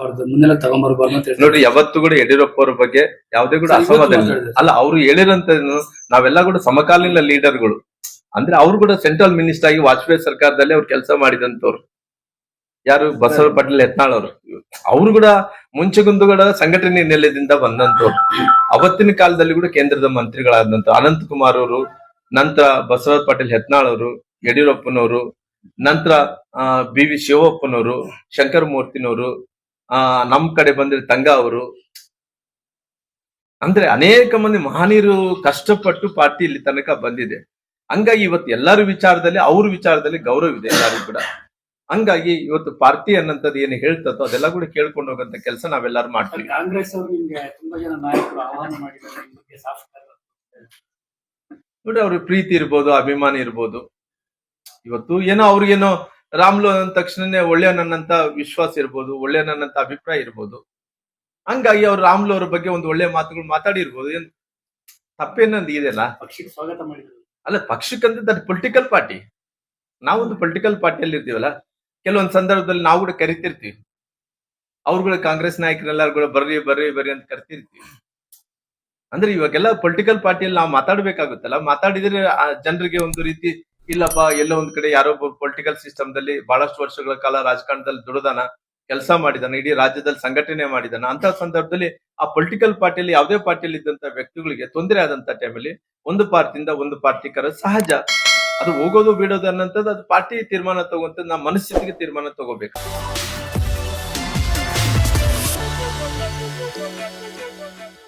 ಅವ್ರದ್ದು ಮುಂದೆಲ್ಲ ತಗೊಂಬರ್ಬಾರ್ದು ಅಂತ ಹೇಳ್ತಾರೆ. ನೋಡಿ ಯಾವತ್ತು ಕೂಡ ಯಡಿಯೂರಪ್ಪ ಅವ್ರ ಬಗ್ಗೆ ಯಾವುದೇ ಕೂಡ ಸರ್, ಇವತ್ತು ಅಸಮಾಧಾನ ಇಲ್ಲ. ಅಲ್ಲ ಅವ್ರು ಹೇಳಿರಂತ ನಾವೆಲ್ಲ ಕೂಡ ಸಮಕಾಲೀನ ಲೀಡರ್ಗಳು. ಅಂದ್ರೆ ಅವ್ರು ಕೂಡ ಸೆಂಟ್ರಲ್ ಮಿನಿಸ್ಟರ್ ಆಗಿ ವಾಜಪೇಯಿ ಸರ್ಕಾರದಲ್ಲಿ ಅವ್ರು ಕೆಲಸ ಮಾಡಿದಂತವ್ರು ಯಾರು ಬಸವ ಪಾಟೀಲ್ ಯತ್ನಾಳ್ ಅವರು. ಅವ್ರು ಕೂಡ ಮುಂಚೆಗುಂದು ಕೂಡ ಸಂಘಟನೆ ನೆಲೆಯಿಂದ ಬಂದಂತವ್ರು ಅವತ್ತಿನ ಕಾಲದಲ್ಲಿ ಕೂಡ ಕೇಂದ್ರದ ಮಂತ್ರಿಗಳಾದಂತ ಅನಂತ್ ಕುಮಾರ್ ಅವರು ನಂತರ ಬಸವ ಪಾಟೀಲ್ ಯತ್ನಾಳ್ ಅವರು ಯಡಿಯೂರಪ್ಪನವರು ನಂತರ ಬಿ ವಿ ಶಿವಪ್ಪನವರು ಶಂಕರ ಮೂರ್ತಿನವರು ಆ ನಮ್ ಕಡೆ ಬಂದ್ರೆ ತಂಗ ಅವರು. ಅಂದ್ರೆ ಅನೇಕ ಮಂದಿ ಮಹನೀಯರು ಕಷ್ಟಪಟ್ಟು ಪಾರ್ಟಿ ಇಲ್ಲಿ ತನಕ ಬಂದಿದೆ. ಹಂಗಾಗಿ ಇವತ್ತು ಎಲ್ಲರ ವಿಚಾರದಲ್ಲಿ ಅವ್ರ ವಿಚಾರದಲ್ಲಿ ಗೌರವ ಇದೆ ಎಲ್ಲರಿಗೂ ಕೂಡ. ಹಂಗಾಗಿ ಇವತ್ತು ಪಾರ್ಟಿ ಅನ್ನಂತದ್ದು ಏನು ಹೇಳ್ತದೋ ಅದೆಲ್ಲ ಕೂಡ ಕೇಳ್ಕೊಂಡು ಹೋಗಂತ ಕೆಲಸ ನಾವೆಲ್ಲರೂ ಮಾಡ್ತೀವಿ. ಕಾಂಗ್ರೆಸ್ ತುಂಬಾ ಜನ ನಾಯಕರು ಆಹ್ವಾನ ಮಾಡಿದ್ದಾರೆ ಈ ಬಗ್ಗೆ ಸಾಫ್ಟ್ ನೋಡಿ ಅವ್ರ ಪ್ರೀತಿ ಇರ್ಬೋದು ಅಭಿಮಾನ ಇರ್ಬೋದು. ಇವತ್ತು ಏನೋ ಅವ್ರಿಗೇನೋ ರಾಮ್ಲು ಅಂದ ತಕ್ಷಣನೇ ಒಳ್ಳೆಯವನನ್ನಂತ ವಿಶ್ವಾಸ ಇರ್ಬೋದು ಒಳ್ಳೆಯವನನ್ನಂತ ಅಭಿಪ್ರಾಯ ಇರ್ಬೋದು. ಹಂಗಾಗಿ ಅವ್ರು ರಾಮ್ಲು ಅವ್ರ ಬಗ್ಗೆ ಒಂದು ಒಳ್ಳೆ ಮಾತುಗಳು ಮಾತಾಡಿರ್ಬೋದು. ಏನ್ ತಪ್ಪೇನೊಂದು ಇದೆಯಲ್ಲ ಪಕ್ಷಕ್ಕೆ ಸ್ವಾಗತ ಮಾಡಿದ್ರು. ಅಲ್ಲ ಪಕ್ಷಕ್ಕಂತ ದಟ್ ಪೊಲಿಟಿಕಲ್ ಪಾರ್ಟಿ ನಾವೊಂದು ಪೊಲಿಟಿಕಲ್ ಪಾರ್ಟಿಯಲ್ಲಿ ಇರ್ತೀವಲ್ಲ? ಕೆಲವೊಂದು ಸಂದರ್ಭದಲ್ಲಿ ನಾವು ಕೂಡ ಕರಿತಿರ್ತೀವಿ. ಅವ್ರುಗಳ ಕಾಂಗ್ರೆಸ್ ನಾಯಕರೆಲ್ಲರೂ ಕೂಡ ಬರ್ರಿ ಬರ್ರಿ ಬರ್ರಿ ಅಂತ ಕರಿತಿರ್ತೀವಿ. ಅಂದ್ರೆ ಇವಾಗೆಲ್ಲ ಪೊಲಿಟಿಕಲ್ ಪಾರ್ಟಿಯಲ್ಲಿ ನಾವು ಮಾತಾಡ್ಬೇಕಾಗುತ್ತಲ್ಲ? ಮಾತಾಡಿದ್ರೆ ಆ ಜನರಿಗೆ ಒಂದು ರೀತಿ ಇಲ್ಲಪ್ಪ, ಎಲ್ಲೋ ಒಂದ್ ಕಡೆ ಯಾರೋ ಪೊಲಿಟಿಕಲ್ ಸಿಸ್ಟಮ್ ದಲ್ಲಿ ಬಹಳಷ್ಟು ವರ್ಷಗಳ ಕಾಲ ರಾಜಕಾರಣದಲ್ಲಿ ದುಡದಾನ, ಕೆಲಸ ಮಾಡಿದಾನ, ಇಡೀ ರಾಜ್ಯದಲ್ಲಿ ಸಂಘಟನೆ ಮಾಡಿದಾನ. ಅಂತ ಸಂದರ್ಭದಲ್ಲಿ ಆ ಪೊಲಿಟಿಕಲ್ ಪಾರ್ಟಿಯಲ್ಲಿ ಯಾವುದೇ ಪಾರ್ಟಿಯಲ್ಲಿ ಇದ್ದಂತ ವ್ಯಕ್ತಿಗಳಿಗೆ ತೊಂದರೆ ಆದಂತ ಟೈಮಲ್ಲಿ ಒಂದು ಪಾರ್ಟಿಯಿಂದ ಒಂದು ಪಾರ್ಟಿ ಕರ ಸಹಜ. ಅದು ಹೋಗೋದು ಬಿಡೋದು ಅನ್ನೋಂಥದ್ದು ಅದು ಪಾರ್ಟಿ ತೀರ್ಮಾನ ತಗೋಂತ ನಮ್ಮ ಮನಸ್ಥಿತಿಗೆ ತೀರ್ಮಾನ ತಗೋಬೇಕು.